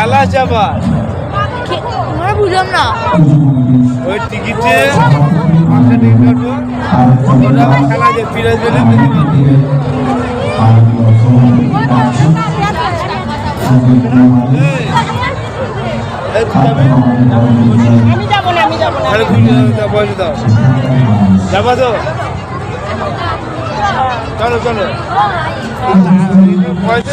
খেলা আবার আমরা বুঝলাম না। ওই টিকিটে পাঁচটা টিকিট কাটবো। আবার খেলা আছে ফিরে গেলে আমি যাব তো? চলো চলো। পয়সা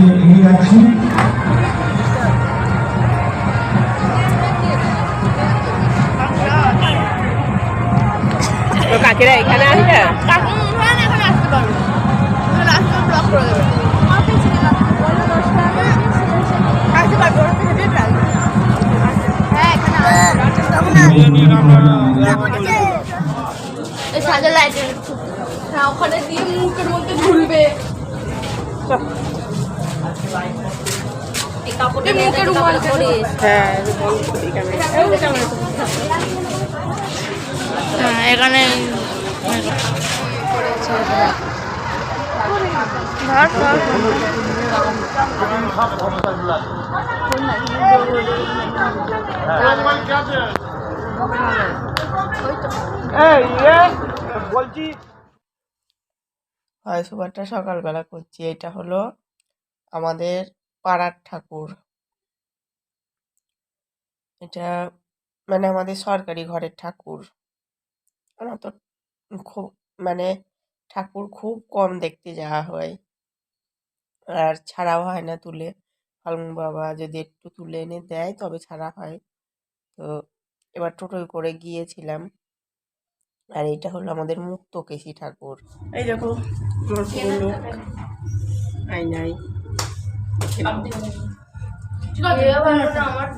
এই সাজা লাইটের হ্যাঁ ওখানে দিয়ে মুখের মধ্যে ঝুলবে। এই মুখের রুমাল করিস হ্যাঁ এখানে হ্যাঁ এখানে ধর ধর। বলছি। হয় সুপারটা সকালবেলা করছি। এটা হলো আমাদের পাড়ার ঠাকুর। এটা মানে আমাদের সরকারি ঘরের ঠাকুর। আমার তো খুব মানে ঠাকুর খুব কম দেখতে যাওয়া হয়। আর ছাড়াও হয় না তুলে। ফাল্গুন বাবা যদি একটু তুলে এনে দেয়, তবে ছাড়া হয়। তো এবার টোটোয় করে গিয়েছিলাম। আর এটা হলো আমাদের মুক্তকেশী ঠাকুর। এই দেখো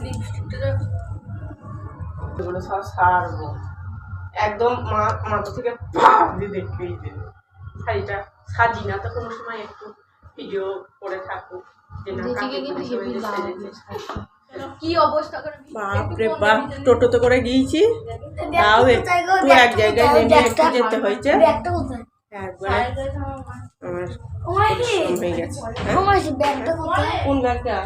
লিপস্টিকটা এগুলো সব সারবো। একদম মা মাথা থেকে ভাব দিয়ে দেখবেই শাড়িটা সাজি না তো কোনো সময় একটু ভিডিও করে থাকো। যে না কাকে করে সেজে সেজেছে। কি অবস্থা করে বাপরে বাপ টোটোতে করে গিয়েছি। তাও একটু এক জায়গায় নেমে একটু যেতে হয়েছে। হয়ে। হ্যাঁ? কোন ব্যাগটা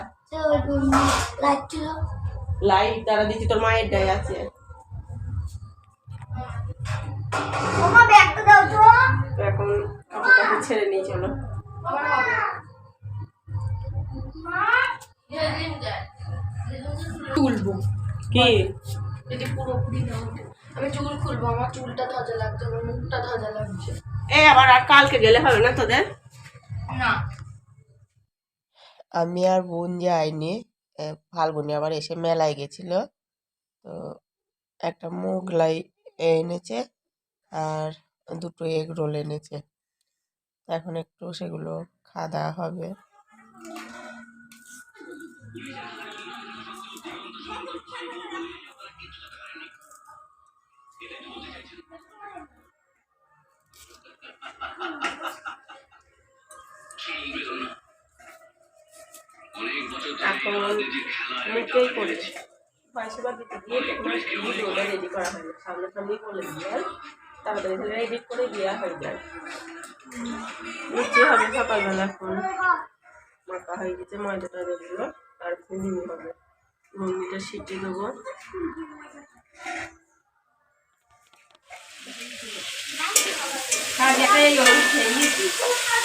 লাইট দ্বারা দিচ্ছি তোর মায়ের ডাই আছে। এখন ছেড়ে নিয়ে চলো। তুলবো। কি? যদি পুরোপুরি না ওঠে আমি চুল খুলবো আমার চুলটা ধাজা লাগছে আমার মুখটা ধাজা লাগছে। এ আবার আর কালকে গেলে হবে না তোদের? না। আমি আর বোন যাইনি ফাল্গুনি আবার এসে মেলায় গেছিল। তো একটা মোগলাই এনেছে আর দুটো এগ রোল এনেছে। এখন একটু সেগুলো খাওয়া দাওয়া হবে। এখন মুখেই করেছি। পয়সা দিতে গিয়ে ভিডিওটা রেডি করা হয়নি সামনাসামনি বলে দিয়ে তাড়াতাড়ি এডিট করে দেওয়া হয়ে যায়। হবে সকালবেলা এখন। মাখা হয়ে গেছে ময়দা টয়দা দিল আর ঘুগনি হবে। ঘুগনিটা সিটি দেবো।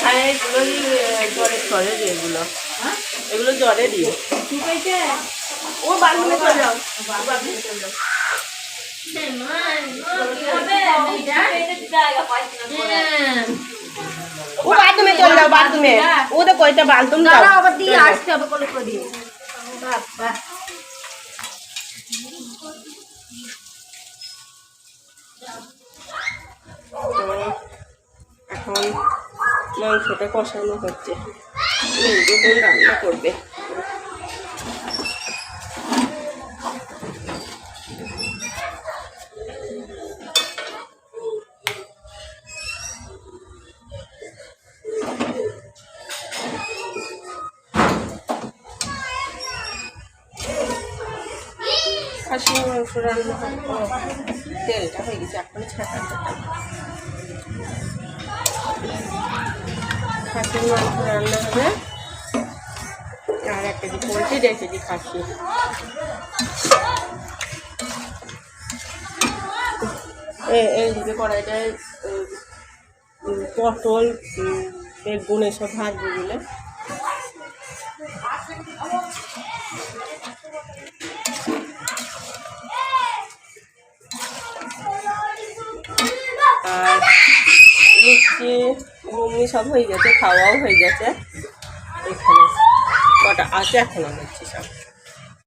আর এগুলোই জ্বরে জ্বরে এগুলো। এগুলো জ্বরে দিয়ে ও বাথরুমে চলে যাও। বাথরুমে চলে যাও ও বাথরুমে চলে যাও বাথরুমে। ও তো কইতে বাথরুম যাও। আবার দিয়ে আসতে হবে কলে করে দিয়ে বাবা এখন মাংসটা কষানো হচ্ছে। মেজো বোন রান্না করবে। খাসির মাংস রান্না তেলটা হয়ে গেছে এখন ছাঁকাতে খাসির মাংস রান্না হবে। আর এক কেজি পোলট্রি দেড় কেজি খাসি। এইদিকে কড়াইটায় পটল বেগুন এসব ভাজবে বলে। আর লুচি ঘুগনি সব হয়ে গেছে খাওয়াও হয়ে গেছে। এখানে কটা আছে এখন হচ্ছে সব।